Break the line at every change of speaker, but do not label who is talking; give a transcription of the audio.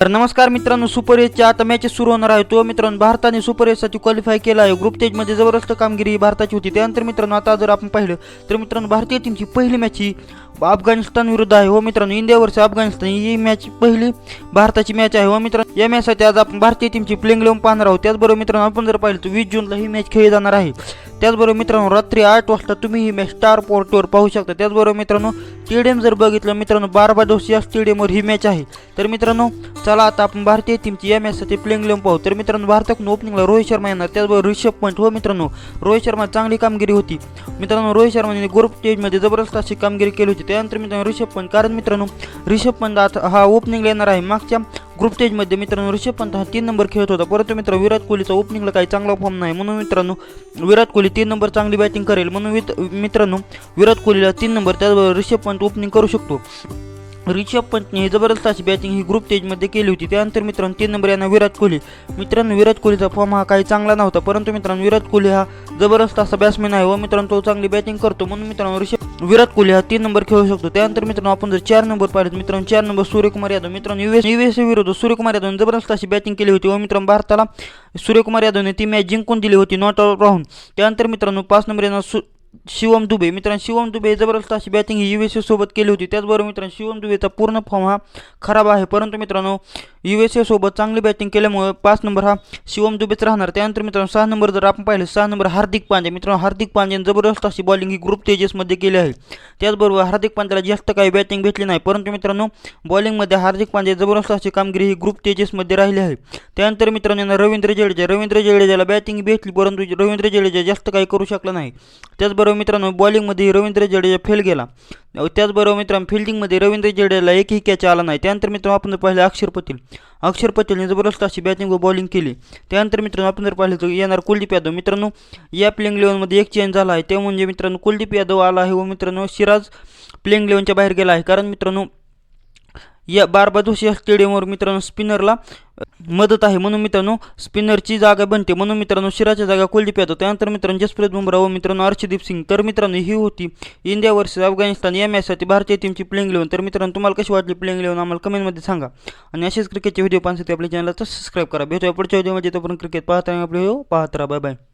तर नमस्कार मित्रांनो सुपर एजच्या आता मॅच सुरू होणार आहे. तो मित्रांनो भारताने सुपर एजसाठी क्वालिफाय केला आहे. ग्रुप स्टेजमध्ये जबरदस्त कामगिरी ही भारताची होती. त्यानंतर मित्रांनो आता जर आपण पाहिलं तर मित्रांनो भारतीय टीमची पहिली मॅच ही अफगाणिस्तान विरुद्ध आहे. हो मित्रांनो इंडिया अफगाणिस्तान ही मॅच पहिली भारताची मॅच आहे. हो मित्रांनो या मॅचसाठी आज आपण भारतीय टीमची प्लेंग लेवून पाहणार आहोत. त्याचबरोबर मित्रांनो आपण जर पाहिलं तर वीस जूनला ही मॅच खेळली जाणार आहे. त्याचबरोबर मित्रांनो रात्री आठ वाजता तुम्ही ही मॅच स्टार पोर्टवर पाहू शकता. त्याचबरोबर मित्रांनो स्टेडियम जर बघितलं मित्रांनो बारबाडोस या स्टेडियमवर ही मॅच आहे. तर मित्रांनो चला आता आपण भारतीय टीमची या मॅचसाठी प्लेंग लेवून पाहू. तर मित्रांनो भारताकडून ओपनिंगला रोहित शर्मा येणार. त्याचबरोबर ऋषभ पंत. हो मित्रांनो रोहित शर्मा चांगली कामगिरी होती. मित्रांनो रोहित शर्माने ग्रुप स्टेजमध्ये जबरदस्त अशी कामगिरी केली होती. त्यानंतर मित्रांनो ऋषभ पंत. कारण मित्रांनो ऋषभ पंत आता हा ओपनिंगला येणार आहे. मागच्या ग्रुप स्टेजमध्ये मित्रांनो ऋषभ पंत हा तीन नंबर खेळत होता. परंतु मित्र विराट कोहलीचा ओपनिंगला काही चांगला फॉर्म नाही. म्हणून मित्रांनो विराट कोहली तीन नंबर चांगली बॅटिंग करेल. म्हणून मित्रांनो विराट कोहलीला तीन नंबर त्याचबरोबर ऋषभ पंत ओपनिंग करू शकतो. ऋषभ पंतने जबरदस्त अशी बॅटिंग ही ग्रुप स्टेजमध्ये केली होती. त्यानंतर मित्रांनो तीन नंबर यांना विराट कोहली. मित्रांनो विराट कोहलीचा फॉर्म हा काही चांगला नव्हता परंतु मित्रांनो विराट कोहली हा जबरदस्त असा बॅट्समॅन आहे व मित्रांनो तो चांगली बॅटिंग करतो. म्हणून मित्रांनो ऋषभ विराट कोहली हा तीन नंबर खेळू शकतो. त्यानंतर मित्रांनो आपण जर चार नंबर पाहिलं मित्रांनो चार नंबर सूर्यकुमार यादव. मित्रांनो युएस युएस विरुद्ध सूर्यकुमार यादवने जबरदस्त अशी बॅटिंग केली होती व मित्रांनो भारताला सूर्यकुमार यादवने ती मॅच जिंकून दिली होती नॉट आउट राहून त्यानंतर मित्रांनो पाच नंबर यांना सु शिवम दुबे मित्रांनो शिवम दुबे जबरदस्त अशी बॅटिंग ही यू एस एसोबत केली होती. त्याचबरोबर मित्रांनो शिवम दुबेचा पूर्ण फॉर्म हा खराब आहे. परंतु मित्रांनो यू एस एसोबत चांगली बॅटिंग केल्यामुळे पाच नंबर हा शिवम दुबेच राहणार. त्यानंतर मित्रांनो सहा नंबर जर आपण पाहिलं सहा नंबर हार्दिक पांड्या. मित्रांनो हार्दिक पांड्याने जबरदस्त अशी बॉलिंग ही ग्रुप तेजेसमध्ये केली आहे. त्याचबरोबर हार्दिक पांड्याला जास्त काही बॅटिंग भेटली नाही. परंतु मित्रांनो बॉलिंगमध्ये हार्दिक पांड्या जबरदस्त अशी कामगिरी ही ग्रुप तेजेसमध्ये राहिली आहे. त्यानंतर मित्रांनो रवींद्र जडेजा. रवींद्र जडेजाला बॅटिंग भेटली परंतु रवींद्र जडेजा जास्त काही करू शकला नाही. त्याचबरोबर मित्रांनो बॉलिंगमध्ये रवींद्र जडेजा फेल गेला. त्याचबरोबर मित्रांनो फिल्डिंगमध्ये रवींद्र जडेजाला एकही कॅच आला नाही. त्यानंतर मित्रांनो आपण जर पाहिलं अक्षर पटेल. अक्षर पटेलने जबरदस्त अशी बॅटिंग व बॉलिंग केली. त्यानंतर मित्रांनो आपण जर पाहिलं तर येणार कुलदीप यादव. मित्रांनो या प्लेइंग लेवनमध्ये एक चेंज झाला आहे. ते म्हणजे मित्रांनो कुलदीप यादव आला आहे व मित्रांनो सिराज प्लेइंग लेवनच्या बाहेर गेला आहे. कारण मित्रांनो या बारबादोस या स्टेडियमवर मित्रांनो स्पिनरला मदत आहे. म्हणून मित्रांनो स्पिनरची जागा बनते. म्हणून मित्रांनो शिराच्या जागा कुलदीप यादव. त्यानंतर मित्रांनो जसप्रीत बुमराह व मित्रांनो अर्षदीप सिंग. तर मित्रांनो ही होती इंडिया वर्सेस अफगाणिस्तान या मॅचसाठी भारतीय टीमची प्लेइंग लिहून तर मित्रांनो तुम्हाला कशी वाटली प्लेइंग लिहून आम्हाला कमेंटमध्ये सांगा. आणि असेच क्रिकेटचे व्हिडिओ पाहण्यासाठी आपल्या चॅनलला सबस्क्राईब करा. भेटूया पुढच्या व्हिडिओमध्ये तोपर्यंत क्रिकेट पाहता आपले व्हिडिओ पाहत राहा. बाय हो, बाय